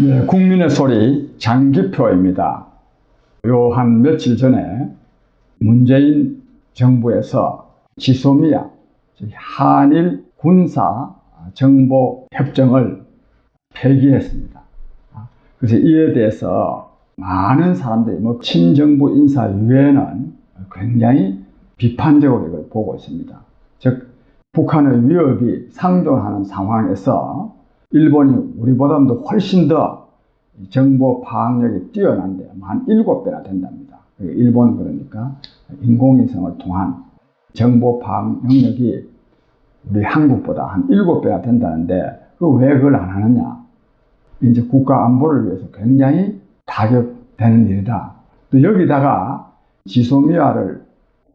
네, 국민의 소리 장기표입니다. 요 한 며칠 전에 문재인 정부에서 지소미아 즉 한일 군사 정보 협정을 폐기했습니다. 그래서 이에 대해서 많은 사람들이 뭐 친정부 인사 이외에는 굉장히 비판적으로 이걸 보고 있습니다. 즉 북한의 위협이 상존하는 상황에서 일본이 우리보다도 훨씬 더 정보 파악력이 뛰어난데 한 7배나 된답니다. 일본은 그러니까 인공위성을 통한 정보 파악 능력이 우리 한국보다 한 7배나 된다는데 그 왜 그걸 안 하느냐? 이제 국가 안보를 위해서 굉장히 타격되는 일이다. 또 여기다가 지소미아를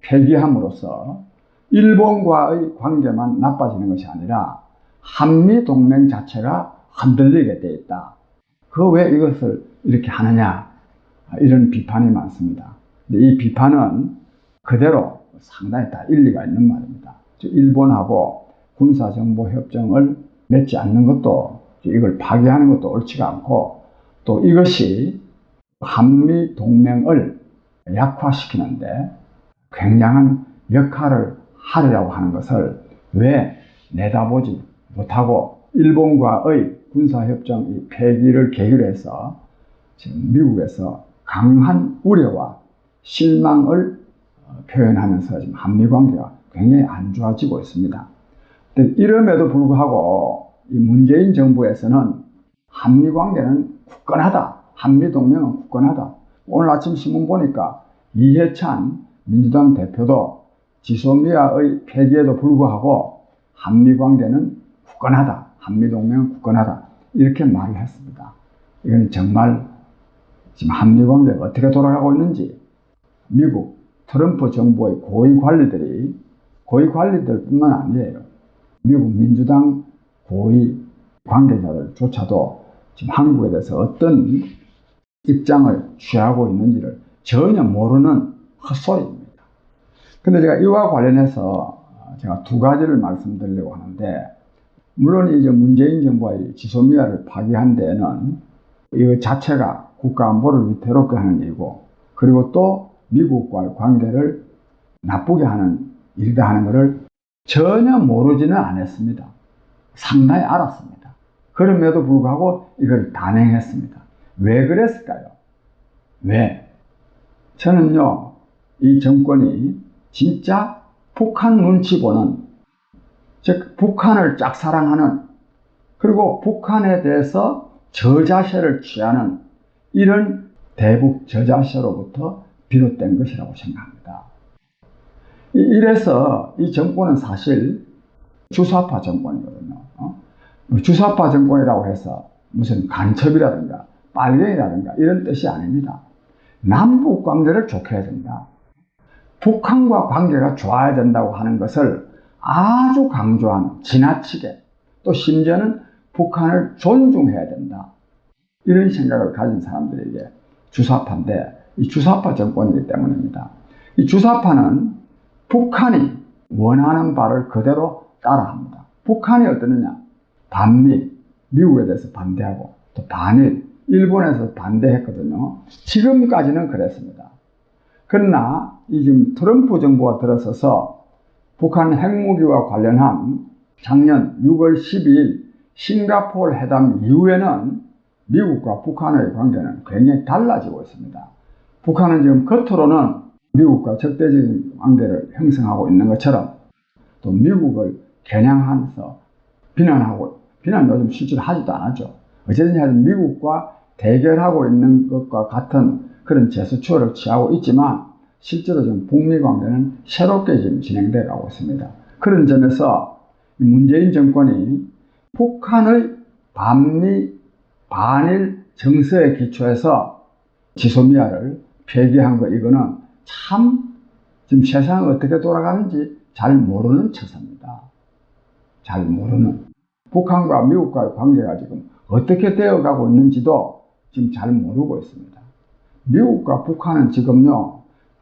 폐기함으로써 일본과의 관계만 나빠지는 것이 아니라 한미 동맹 자체가 흔들리게 돼 있다. 그 왜 이것을 이렇게 하느냐? 이런 비판이 많습니다. 근데 이 비판은 그대로 상당히 다 일리가 있는 말입니다. 일본하고 군사정보협정을 맺지 않는 것도 이걸 파기하는 것도 옳지가 않고 또 이것이 한미 동맹을 약화시키는데 굉장한 역할을 하리라고 하는 것을 왜 내다보지 못하고 일본과의 군사협정 폐기를 계기로 해서 지금 미국에서 강한 우려와 실망을 어, 표현하면서 지금 한미 관계가 굉장히 안 좋아지고 있습니다. 이럼에도 불구하고 이 문재인 정부에서는 한미 관계는 굳건하다. 한미 동맹은 굳건하다. 오늘 아침 신문 보니까 이해찬 민주당 대표도 지소미아의 폐기에도 불구하고 한미 관계는 굳건하다. 한미 동맹은 굳건하다. 이렇게 말을 했습니다. 이건 정말 지금 한미 관계가 어떻게 돌아가고 있는지 미국 트럼프 정부의 고위 관리들이 고위 관리들뿐만 아니에요. 미국 민주당 고위 관계자들조차도 지금 한국에 대해서 어떤 입장을 취하고 있는지를 전혀 모르는 헛소리입니다. 근데 제가 이와 관련해서 제가 두 가지를 말씀드리려고 하는데, 물론 이제 문재인 정부의 지소미아를 파기한 데에는 이거 자체가 국가 안보를 위태롭게 하는 일이고, 그리고 또 미국과의 관계를 나쁘게 하는 일이다 하는 것을 전혀 모르지는 않았습니다. 상당히 알았습니다. 그럼에도 불구하고 이걸 단행했습니다. 왜 그랬을까요? 왜? 저는요, 이 정권이 진짜 북한 눈치 보는, 즉, 북한을 짝사랑하는, 그리고 북한에 대해서 저자세를 취하는 이런 대북 저자세로부터 비롯된 것이라고 생각합니다. 이래서 이 정권은 사실 주사파 정권이거든요. 어? 뭐 주사파 정권이라고 해서 무슨 간첩이라든가 빨갱이라든가 이런 뜻이 아닙니다. 남북 관계를 좋게 해야 된다. 북한과 관계가 좋아야 된다고 하는 것을 아주 강조한 지나치게 또 심지어는 북한을 존중해야 된다. 이런 생각을 가진 사람들에게 주사파인데 이 주사파 정권이기 때문입니다. 이 주사파는 북한이 원하는 바를 그대로 따라합니다. 북한이 어떠느냐? 반미, 미국에 대해서 반대하고 또 반일, 일본에서 반대했거든요. 지금까지는 그랬습니다. 그러나 이 지금 트럼프 정부가 들어서서 북한 핵무기와 관련한 작년 6월 12일 싱가포르 회담 이후에는 미국과 북한의 관계는 굉장히 달라지고 있습니다. 북한은 지금 겉으로는 미국과 적대적인 관계를 형성하고 있는 것처럼 또 미국을 겨냥하면서 비난하고 비난 요즘 실제로 하지도 않았죠. 어쨌든 미국과 대결하고 있는 것과 같은 그런 제스처를 취하고 있지만 실제로 지금 북미 관계는 새롭게 지금 진행되어 가고 있습니다. 그런 점에서 문재인 정권이 북한의 반미 반일 정서에 기초해서 지소미아를 폐기한 거 이거는 참 지금 세상이 어떻게 돌아가는지 잘 모르는 처사입니다. 잘 모르는. 북한과 미국과의 관계가 지금 어떻게 되어가고 있는지도 지금 잘 모르고 있습니다. 미국과 북한은 지금요,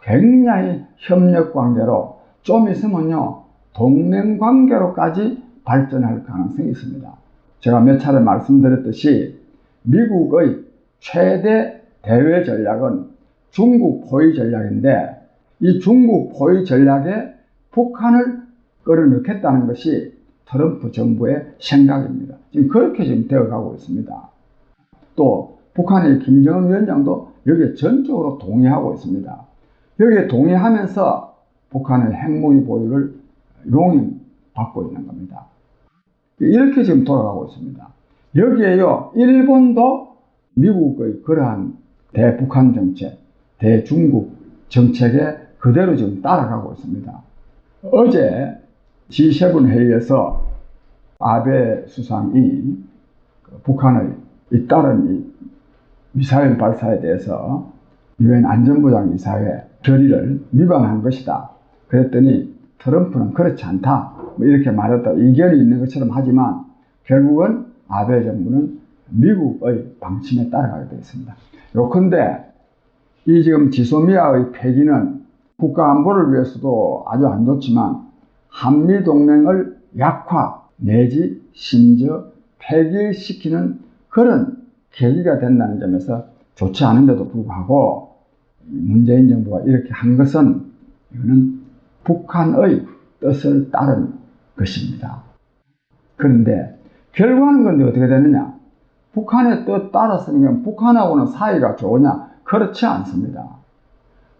굉장히 협력 관계로 좀 있으면요, 동맹 관계로까지 발전할 가능성이 있습니다. 제가 몇 차례 말씀드렸듯이 미국의 최대 대외 전략은 중국 포위 전략인데 이 중국 포위 전략에 북한을 끌어넣겠다는 것이 트럼프 정부의 생각입니다. 지금 그렇게 지금 되어가고 있습니다. 또 북한의 김정은 위원장도 여기에 전적으로 동의하고 있습니다. 여기에 동의하면서 북한의 핵무기 보유를 용인받고 있는 겁니다. 이렇게 지금 돌아가고 있습니다. 여기에요, 일본도 미국의 그러한 대북한 정책, 대중국 정책에 그대로 지금 따라가고 있습니다. 어제 G7 회의에서 아베 수상이 그 북한의 잇따른 이 미사일 발사에 대해서 유엔 안전보장 이사회 결의를 위반한 것이다. 그랬더니 트럼프는 그렇지 않다. 뭐 이렇게 말했다. 이견이 있는 것처럼 하지만 결국은 아베 정부는 미국의 방침에 따라가게 되었습니다. 요컨대 이 지금 지소미아의 폐기는 국가 안보를 위해서도 아주 안 좋지만 한미 동맹을 약화 내지 심지어 폐기시키는 그런 계기가 된다는 점에서 좋지 않은데도 불구하고 문재인 정부가 이렇게 한 것은 이거는 북한의 뜻을 따른 것입니다. 그런데 결과는 근데 어떻게 되느냐? 북한의 뜻 따랐으니까 북한하고는 사이가 좋으냐? 그렇지 않습니다.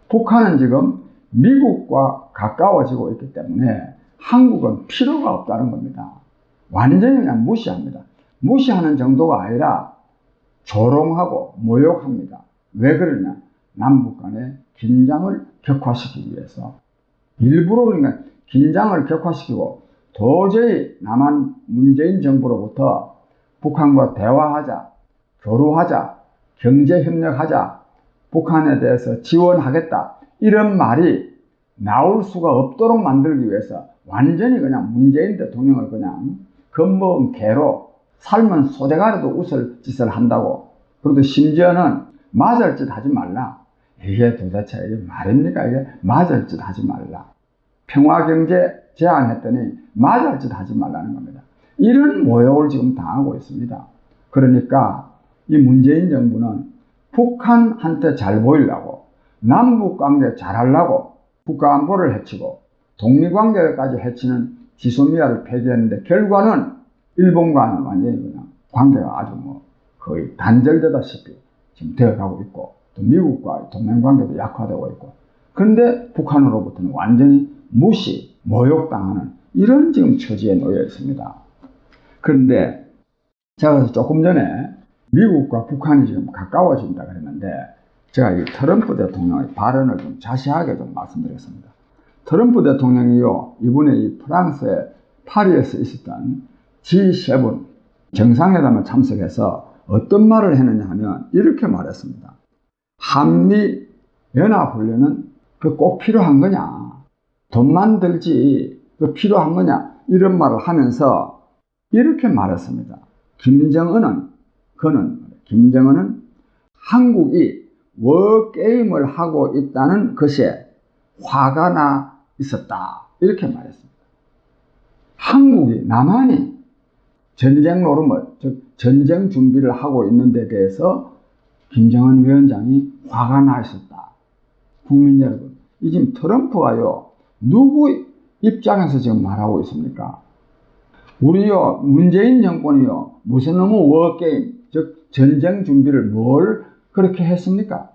북한은 지금 미국과 가까워지고 있기 때문에 한국은 필요가 없다는 겁니다. 완전히 그냥 무시합니다. 무시하는 정도가 아니라 조롱하고 모욕합니다. 왜 그러냐? 남북 간의 긴장을 격화시키기 위해서. 일부러 그러니까 긴장을 격화시키고 도저히 남한 문재인 정부로부터 북한과 대화하자, 교류하자, 경제협력하자, 북한에 대해서 지원하겠다. 이런 말이 나올 수가 없도록 만들기 위해서 완전히 그냥 문재인 대통령을 그냥 겁먹은 개로 삶은 소대가리도 웃을 짓을 한다고. 그리고 심지어는 맞을 짓 하지 말라. 이게 도대체 말입니까? 이게 맞을 짓 하지 말라. 평화경제 제안했더니 맞을 짓 하지 말라는 겁니다. 이런 모욕을 지금 당하고 있습니다. 그러니까 이 문재인 정부는 북한한테 잘 보이려고 남북 관계 잘하려고 국가 안보를 해치고 독립관계까지 해치는 지소미아를 폐기했는데 결과는 일본과는 완전히 그냥 관계가 아주 뭐 거의 단절되다시피 지금 되어가고 있고 또 미국과 동맹 관계도 약화되고 있고 그런데 북한으로부터는 완전히 무시, 모욕당하는 이런 지금 처지에 놓여 있습니다. 그런데 제가 조금 전에 미국과 북한이 지금 가까워진다 그랬는데 제가 이 트럼프 대통령의 발언을 좀 자세하게 좀 말씀드렸습니다. 트럼프 대통령이요, 이번에 이 프랑스의 파리에서 있었던 G7 정상회담에 참석해서 어떤 말을 했느냐 하면 이렇게 말했습니다. 한미 연합훈련은 그 꼭 필요한 거냐? 돈만 들지 그 필요한 거냐? 이런 말을 하면서 이렇게 말했습니다. 김정은은 그는 김정은은 한국이 워게임을 하고 있다는 것에 화가 나 있었다. 이렇게 말했습니다. 한국이 남한이 전쟁 노름을 즉 전쟁 준비를 하고 있는 데 대해서 김정은 위원장이 화가 나 있었다. 국민 여러분, 이 지금 트럼프가요 누구 입장에서 지금 말하고 있습니까? 우리요 문재인 정권이요 무슨 놈의 워게임 즉 전쟁 준비를 뭘 그렇게 했습니까?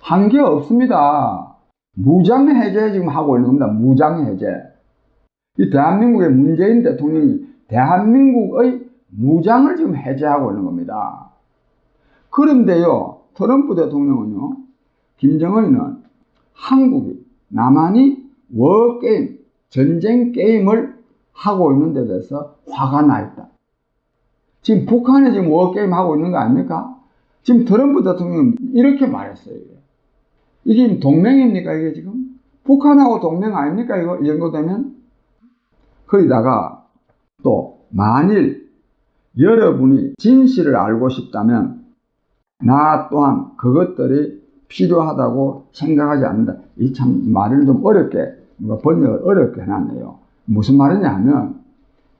한 게 없습니다. 무장 해제 지금 하고 있는 겁니다. 무장 해제. 이 대한민국의 문재인 대통령이 대한민국의 무장을 지금 해제하고 있는 겁니다. 그런데요, 트럼프 대통령은요, 김정은이는 한국이, 남한이 워게임, 전쟁 게임을 하고 있는 데 대해서 화가 나 있다. 지금 북한이 지금 워게임 하고 있는 거 아닙니까? 지금 트럼프 대통령은 이렇게 말했어요. 이게, 이게 동맹입니까, 이게 지금? 북한하고 동맹 아닙니까, 이거? 이 정도 되면? 거기다가 또, 만일 여러분이 진실을 알고 싶다면, 나 또한 그것들이 필요하다고 생각하지 않는다. 이 참 말을 좀 어렵게, 번역을 어렵게 해놨네요. 무슨 말이냐 하면,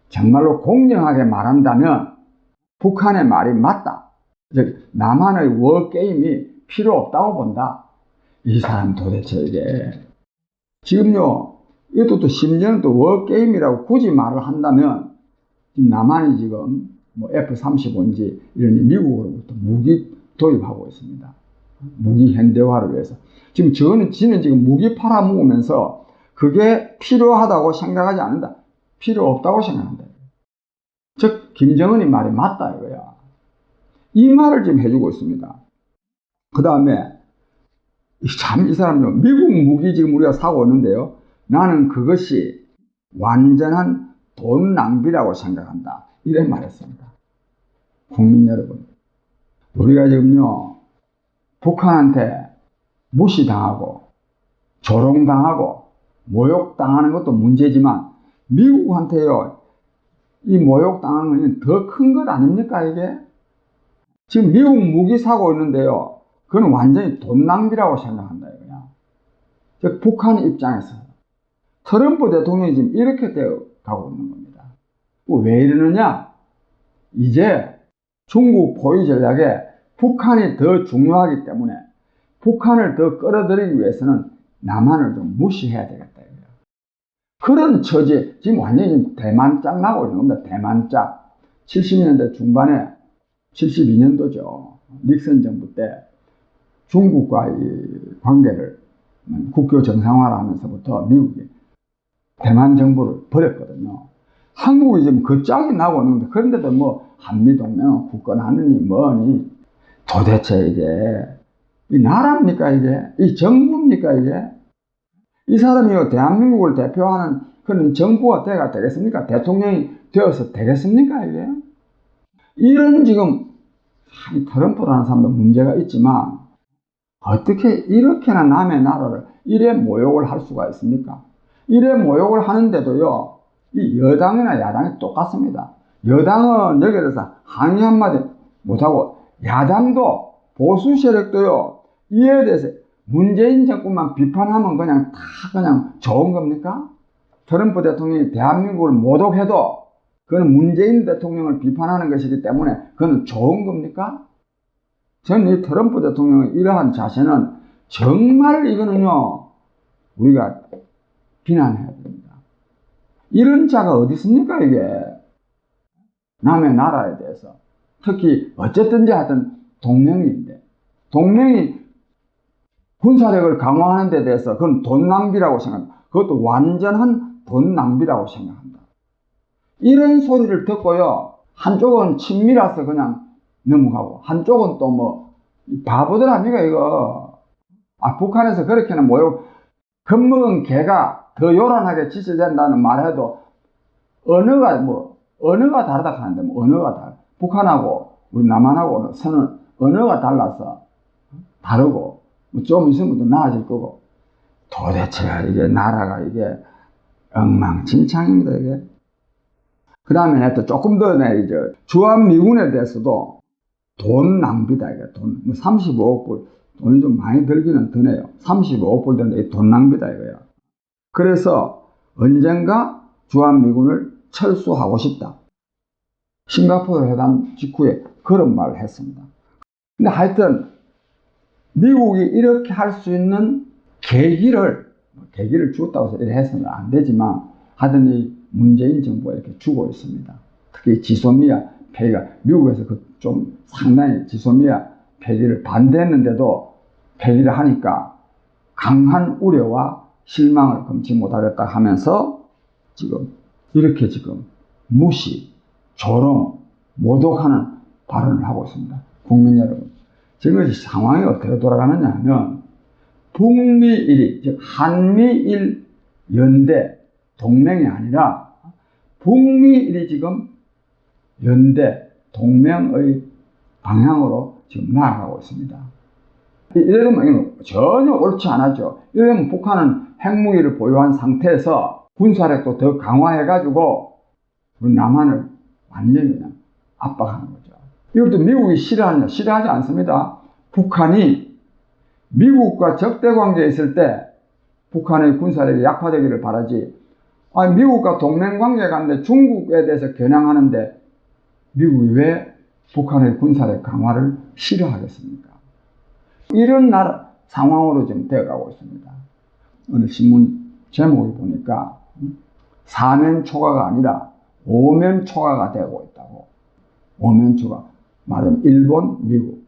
정말로 공정하게 말한다면, 북한의 말이 맞다. 즉 남한의 워 게임이 필요 없다고 본다. 이 사람 도대체 이게 지금요 이것도 또 심지어는 또 워 게임이라고 굳이 말을 한다면 지금 남한이 지금 뭐 F-35인지 이런 미국으로부터 무기 도입하고 있습니다. 무기 현대화를 위해서. 지금 저는 지는 지금 무기 팔아먹으면서 그게 필요하다고 생각하지 않는다. 필요 없다고 생각한다. 즉 김정은이 말이 맞다 이거야. 이 말을 지금 해주고 있습니다. 그 다음에 참 이 사람요 미국 무기 지금 우리가 사고 있는데요. 나는 그것이 완전한 돈 낭비라고 생각한다. 이래 말했습니다. 국민 여러분, 우리가 지금요 북한한테 무시당하고 조롱당하고 모욕당하는 것도 문제지만 미국한테요 이 모욕당하는 건 더 큰 것 아닙니까 이게? 지금 미국 무기 사고 있는데요. 그건 완전히 돈 낭비라고 생각한다 이거야. 즉 북한 입장에서 트럼프 대통령이 지금 이렇게 되어 가고 있는 겁니다. 왜 이러느냐? 이제 중국 포위 전략에 북한이 더 중요하기 때문에 북한을 더 끌어들이기 위해서는 남한을 좀 무시해야 되겠다. 그런 처지, 지금 완전히 대만짝 나고 있는 겁니다. 대만짝. 70년대 중반에 72년도죠. 닉슨 정부 때 중국과 이 관계를 국교 정상화를 하면서부터 미국이 대만 정부를 버렸거든요. 한국이 지금 그 짝이 나고 있는데 그런데도 뭐 한미동맹 굳건하느니 뭐니 도대체 이게 이 나라입니까 이게? 이 정부입니까 이게? 이 사람이 대한민국을 대표하는 그런 정부가 돼가 되겠습니까? 대통령이 되어서 되겠습니까 이게? 이런 지금 트럼프라는 사람도 문제가 있지만 어떻게 이렇게나 남의 나라를 이래 모욕을 할 수가 있습니까? 이래 모욕을 하는데도요, 이 여당이나 야당이 똑같습니다. 여당은 여기에 대해서 항의 한마디 못하고, 야당도 보수 세력도요, 이에 대해서 문재인 정권만 비판하면 그냥 다 그냥 좋은 겁니까? 트럼프 대통령이 대한민국을 모독해도 그건 문재인 대통령을 비판하는 것이기 때문에 그건 좋은 겁니까? 저는 이 트럼프 대통령의 이러한 자세는 정말 이거는요, 우리가 비난해야 됩니다. 이런 자가 어디 있습니까, 이게? 남의 나라에 대해서. 특히, 어쨌든지 하여튼 동맹인데, 동맹이 군사력을 강화하는 데 대해서 그건 돈 낭비라고 생각합니다. 그것도 완전한 돈 낭비라고 생각합니다. 이런 소리를 듣고요, 한쪽은 친밀해서 그냥 넘어가고, 한쪽은 또 뭐, 바보들 아닙니까, 이거. 아, 북한에서 그렇게는 모욕, 겁먹은 개가 더 요란하게 지시된다는 말해도 언어가 뭐 언어가 다르다 하는데 뭐 언어가 달 북한하고 우리 남한하고는 선은 언어가 달라서 다르고 뭐좀 있으면 더 나아질 거고. 도대체 이게 나라가 이게 엉망진창입니다 이게. 그 다음에 또 조금 더내 이제 주한미군에 대해서도 돈 낭비다 이게 돈뭐 35억 불 돈이 좀 많이 들기는 드네요. 35억 불 되는데 돈 낭비다 이거야 그래서 언젠가 주한미군을 철수하고 싶다. 싱가포르 회담 직후에 그런 말을 했습니다. 근데 하여튼 미국이 이렇게 할 수 있는 계기를 계기를 주었다고 해서 이렇게 해서는 안 되지만 하여튼 이 문재인 정부가 이렇게 주고 있습니다. 특히 지소미아 폐기가 미국에서 그 좀 상당히 지소미아 폐기를 반대했는데도 폐기를 하니까 강한 우려와 실망을 금치 못하겠다 하면서 지금 이렇게 지금 무시, 조롱, 모독하는 발언을 하고 있습니다. 국민 여러분. 지금 상황이 어떻게 돌아가느냐 하면 북미일이, 즉 한미일 연대 동맹이 아니라 북미일이 지금 연대 동맹의 방향으로 지금 나아가고 있습니다. 이러면 전혀 옳지 않았죠. 이러면 북한은 핵무기를 보유한 상태에서 군사력도 더 강화해가지고 우리 남한을 완전히 압박하는 거죠. 이것도 미국이 싫어하냐? 싫어하지 않습니다. 북한이 미국과 적대 관계에 있을 때 북한의 군사력이 약화되기를 바라지. 아, 미국과 동맹 관계가 있는데 중국에 대해서 겨냥하는데 미국이 왜 북한의 군사력 강화를 싫어하겠습니까? 이런 나라 상황으로 지금 되어가고 있습니다. 오늘 신문 제목을 보니까 음, 사면 초과가 아니라 오면 초과가 되고 있다고. 오면 초과. 말하면 일본, 미국,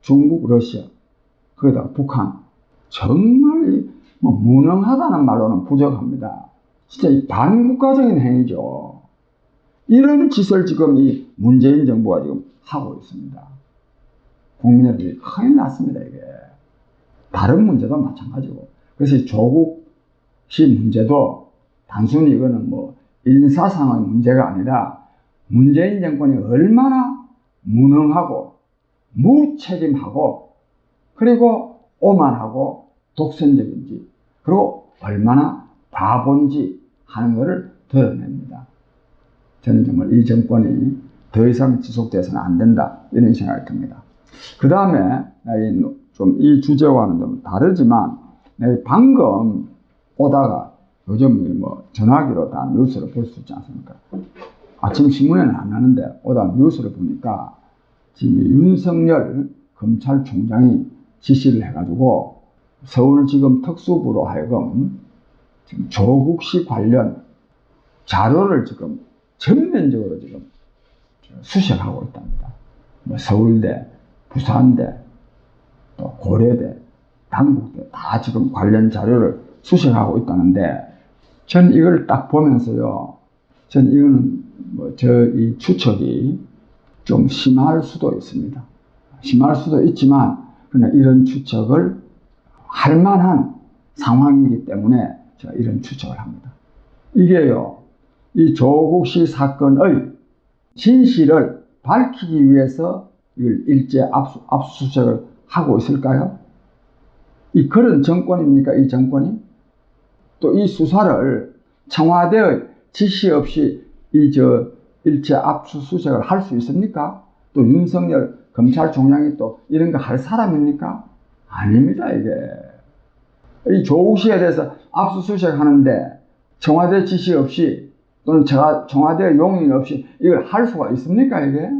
중국, 러시아, 거기다가 북한. 정말 뭐 무능하다는 말로는 부족합니다. 진짜 이 반국가적인 행위죠. 이런 짓을 지금 이 문재인 정부가 지금 하고 있습니다. 국민 여러분이 큰일 났습니다, 이게. 다른 문제도 마찬가지고. 그래서 조국시 문제도 단순히 이거는 뭐 인사상의 문제가 아니라 문재인 정권이 얼마나 무능하고 무책임하고 그리고 오만하고 독선적인지 그리고 얼마나 바본지 하는 것을 드러냅니다. 저는 정말 이 정권이 더 이상 지속돼서는 안 된다 이런 생각이 듭니다. 그 다음에 좀 이 주제와는 좀 다르지만 방금 오다가 요즘 뭐 전화기로 다 뉴스를 볼 수 있지 않습니까? 아침 신문에는 안 나는데 오다 뉴스를 보니까 지금 윤석열 검찰총장이 지시를 해가지고 서울지검 특수부로 하여금 지금 조국 씨 관련 자료를 지금 전면적으로 지금 수색하고 있답니다. 뭐 서울대, 부산대, 또 고려대, 당국대 다 지금 관련 자료를 수색하고 있다는데 전 이걸 딱 보면서요. 전 이거는 뭐 저 이 추측이 좀 심할 수도 있습니다. 심할 수도 있지만 그러나 이런 추측을 할 만한 상황이기 때문에 제가 이런 추측을 합니다. 이게요. 이 조국 씨 사건의 진실을 밝히기 위해서 이걸 일제 압수, 압수수색을 하고 있을까요? 이 그런 정권입니까? 이 정권이? 또 이 수사를 청와대의 지시 없이 이 저 일제 압수수색을 할 수 있습니까? 또 윤석열 검찰총장이 또 이런 거 할 사람입니까? 아닙니다, 이게. 이 조국 씨에 대해서 압수수색 하는데 청와대 지시 없이 또는 청와대 용인 없이 이걸 할 수가 있습니까, 이게?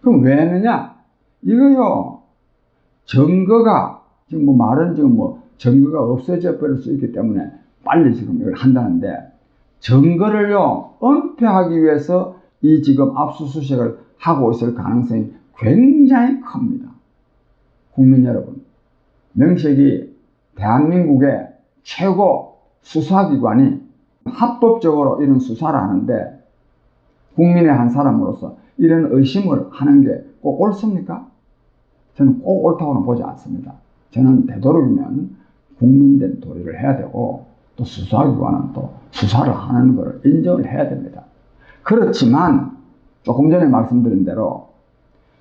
그럼 왜 했느냐? 이거요, 증거가, 지금 뭐 말은 지금 뭐 증거가 없어져 버릴 수 있기 때문에 빨리 지금 이걸 한다는데, 증거를요, 은폐하기 위해서 이 지금 압수수색을 하고 있을 가능성이 굉장히 큽니다. 국민 여러분, 명색이 대한민국의 최고 수사기관이 합법적으로 이런 수사를 하는데 국민의 한 사람으로서 이런 의심을 하는 게 꼭 옳습니까? 저는 꼭 옳다고는 보지 않습니다. 저는 되도록이면 국민된 도리를 해야 되고 또 수사기관은 또 수사를 하는 것을 인정을 해야 됩니다. 그렇지만 조금 전에 말씀드린 대로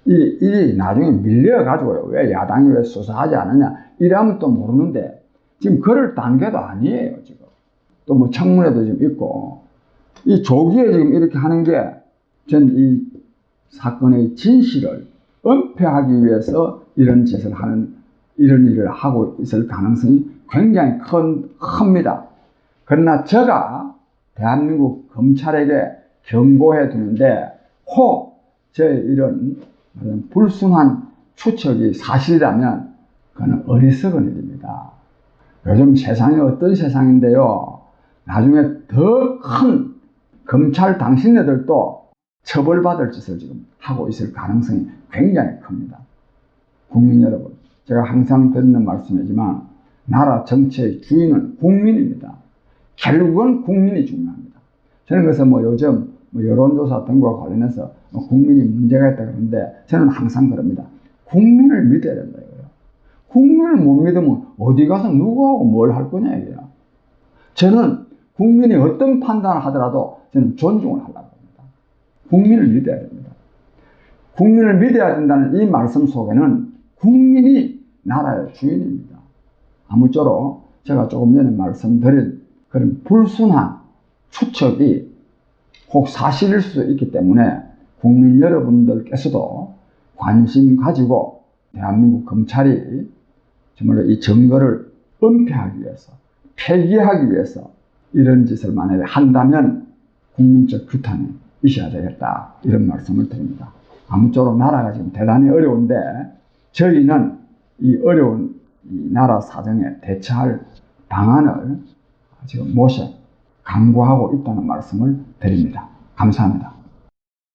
이, 이 나중에 밀려가지고요. 왜 야당이 왜 수사하지 않느냐. 이러면 또 모르는데 지금 그럴 단계도 아니에요. 지금. 또 뭐 청문회도 지금 있고 이 조기에 지금 이렇게 하는 게 전 이 사건의 진실을 은폐하기 위해서 이런 짓을 하는 이런 일을 하고 있을 가능성이 굉장히 큰, 큽니다. 그러나 제가 대한민국 검찰에게 경고해 두는데 혹 제 이런 불순한 추측이 사실이라면 그는 어리석은 일입니다. 요즘 세상이 어떤 세상인데요. 나중에 더 큰 검찰 당신네들도 처벌받을 짓을 지금 하고 있을 가능성이 굉장히 큽니다. 국민 여러분, 제가 항상 드리는 말씀이지만 나라 정치의 주인은 국민입니다. 결국은 국민이 중요합니다. 저는 그래서 뭐 요즘 뭐 여론조사 등과 관련해서 뭐 국민이 문제가 있다 그러는데 저는 항상 그럽니다. 국민을 믿어야 된다 이거예요. 국민을 못 믿으면 어디 가서 누구하고 뭘 할 거냐 이거야. 저는 국민이 어떤 판단을 하더라도 저는 존중을 하려고. 국민을 믿어야 됩니다. 국민을 믿어야 된다는 이 말씀 속에는 국민이 나라의 주인입니다. 아무쪼록 제가 조금 전에 말씀드린 그런 불순한 추측이 혹 사실일 수도 있기 때문에 국민 여러분들께서도 관심 가지고 대한민국 검찰이 정말로 이 증거를 은폐하기 위해서 폐기하기 위해서 이런 짓을 만약에 한다면 국민적 규탄이 있어야 되겠다 이런 말씀을 드립니다. 아무쪼록 나라가 지금 대단히 어려운데 저희는 이 어려운 이 나라 사정에 대처할 방안을 지금 모셔 강구하고 있다는 말씀을 드립니다. 감사합니다.